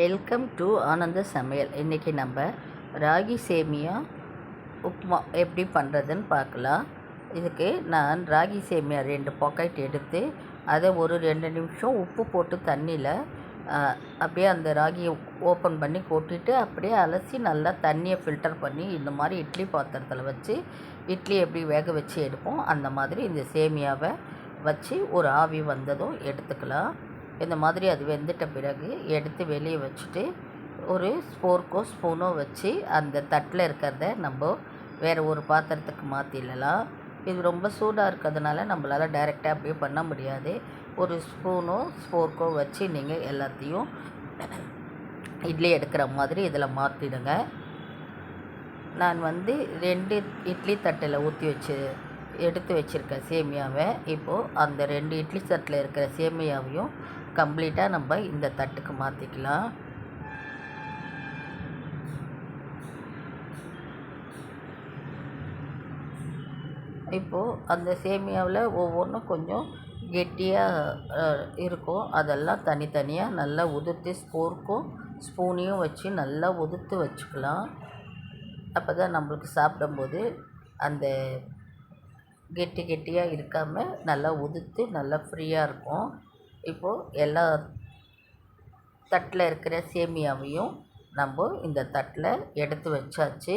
Welcome to ஆனந்த சமையல் இன்றைக்கி நம்ம ராகி சேமியா உப்புமா எப்படி பண்ணுறதுன்னு பார்க்கலாம். இதுக்கு நான் ராகி சேமியா ரெண்டு பாக்கெட் எடுத்து அதை ஒரு ரெண்டு நிமிஷம் உப்பு போட்டு தண்ணியில் அப்படியே அந்த ராகியை ஓப்பன் பண்ணி கொட்டிட்டு அப்படியே அலசி நல்லா தண்ணியை ஃபில்டர் பண்ணி இந்த மாதிரி இட்லி பாத்திரத்தில் வச்சு இட்லி எப்படி வேக வச்சு எடுப்போம் அந்த மாதிரி இந்த சேமியாவை வச்சு ஒரு ஆவி வந்ததும் எடுத்துக்கலாம். இந்த மாதிரி அது வெந்துட்ட பிறகு எடுத்து வெளியே வச்சுட்டு ஒரு ஸ்போர்க்கோ ஸ்பூனோ வச்சு அந்த தட்டில் இருக்கிறத நம்ம வேறு ஒரு பாத்திரத்துக்கு மாற்றிடலாம் இது ரொம்ப சூடாக இருக்கிறதுனால நம்மளால் டைரெக்டாக அப்படியே பண்ண முடியாது. ஒரு ஸ்பூனோ ஸ்போர்க்கோ வச்சு நீங்கள் எல்லாத்தையும் இட்லி எடுக்கிற மாதிரி இதில் மாற்றிடுங்க நான் வந்து ரெண்டு இட்லி தட்டில் ஊற்றி வச்சு எடுத்து வச்சுருக்கேன் சேமியாவை. இப்போது அந்த ரெண்டு இட்லி தட்டில் இருக்கிற சேமியாவையும் கம்ப்ளீட்டாக நம்ம இந்த தட்டுக்கு மாற்றிக்கலாம் இப்போது அந்த சேமியாவில் ஒவ்வொன்றும் கொஞ்சம் கெட்டியாக இருக்கும். அதெல்லாம் தனித்தனியாக நல்லா உதிர்த்து ஸ்போர்க்கும் ஸ்பூனையும் வச்சு நல்லா உதிர்த்து வச்சுக்கலாம். அப்போ தான் நம்மளுக்கு சாப்பிடும்போது அந்த கெட்டி கெட்டியாக இருக்காமல் நல்லா உதிர்த்து நல்லா ஃப்ரீயாக இருக்கும். இப்போது எல்லா தட்டில் இருக்கிற சேமியாவையும் நம்ம இந்த தட்டில் எடுத்து வச்சாச்சு.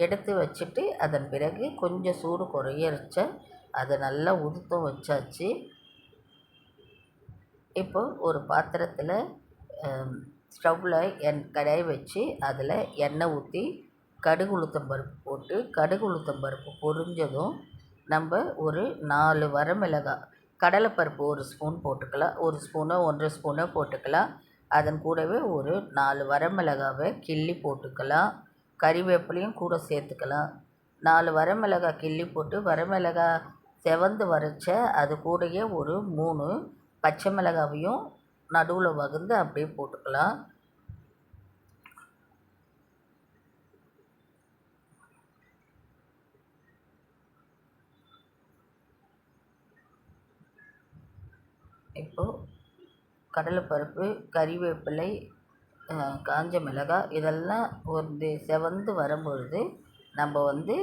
எடுத்து வச்சுட்டு அதன் பிறகு கொஞ்சம் சூடு குறையரிச்ச அதை நல்லா உதுத்த வச்சாச்சு. இப்போ ஒரு பாத்திரத்தில் ஸ்டவ்வில் எண் கடாய் வச்சு அதில் எண்ணெய் ஊற்றி கடுகு உளுத்தம் பருப்பு போட்டு கடுகு உளுத்தம் பருப்பு பொரிஞ்சதும் நம்ம ஒரு நாலு வரமிளகாய் கடலைப்பருப்பு ஒரு ஸ்பூன் போட்டுக்கலாம். ஒரு ஸ்பூனோ ஒன்றரை ஸ்பூனோ போட்டுக்கலாம். அதன் கூடவே ஒரு நாலு வரமிளகாவை கிள்ளி போட்டுக்கலாம். கறிவேப்பிலையும் கூட சேர்த்துக்கலாம். நாலு வரமிளகாய் கிள்ளி போட்டு வரமிளகாய் செவந்து வரைச்ச அது கூடயே ஒரு மூணு பச்சை மிளகாவையும் நடுவில் வகுந்து அப்படியே போட்டுக்கலாம். இப்போது கடலைப்பருப்பு கறிவேப்பிலை காஞ்ச மிளகாய் இதெல்லாம் ஒரு செவந்து வரும்பொழுது நம்ம வந்து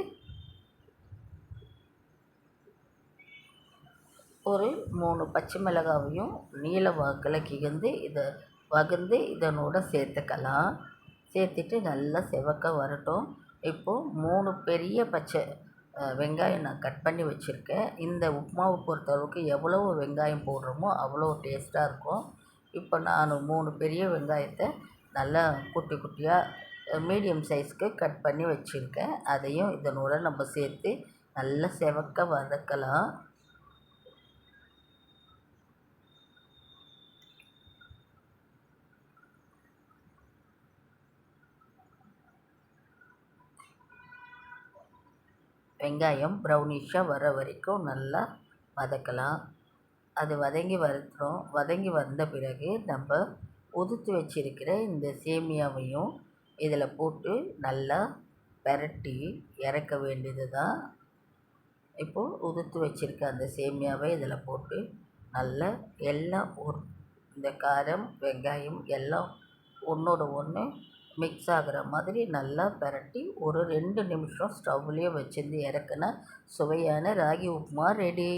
ஒரு மூணு பச்சை மிளகாவையும் நீல வாக்கில் கிகந்து இதை வகுந்து இதனோட சேர்த்துக்கலாம். சேர்த்துட்டு நல்லா செவக்க வரட்டும். இப்போது மூணு பெரிய பச்சை வெங்காயம் நான் கட் பண்ணி வச்சுருக்கேன். இந்த உப்புமாவை பொறுத்தளவுக்கு எவ்வளவு வெங்காயம் போடுறோமோ அவ்வளோ டேஸ்ட்டாக இருக்கும். இப்போ நான் மூணு பெரிய வெங்காயத்தை நல்லா குட்டி குட்டியாக மீடியம் சைஸ்க்கு கட் பண்ணி வச்சுருக்கேன். அதையும் இதனோட நம்ம சேர்த்து நல்லா செவக்க வதக்கலாம். வெங்காயம் ப்ரௌனிஷாக வர வரைக்கும் நல்லா வதக்கலாம். அது வதங்கி வரட்டும். வதங்கி வந்த பிறகு நம்ம உதுத்து வச்சிருக்கிற இந்த சேமியாவையும் இதில் போட்டு நல்லா பெரட்டி இறக்க வேண்டியது தான் இப்போது உதுத்து வச்சுருக்க அந்த சேமியாவை இதில் போட்டு நல்லா எல்லாம் ஒரு இந்த காரம் வெங்காயம் எல்லாம் ஒன்றோட ஒன்று மிக்ஸ் ஆகிற மாதிரி நல்லா பெரட்டி ஒரு ரெண்டு நிமிஷம் ஸ்டவ்லேயே வச்சிருந்து இறக்குனா சுவையான ராகி உப்புமா ரெடி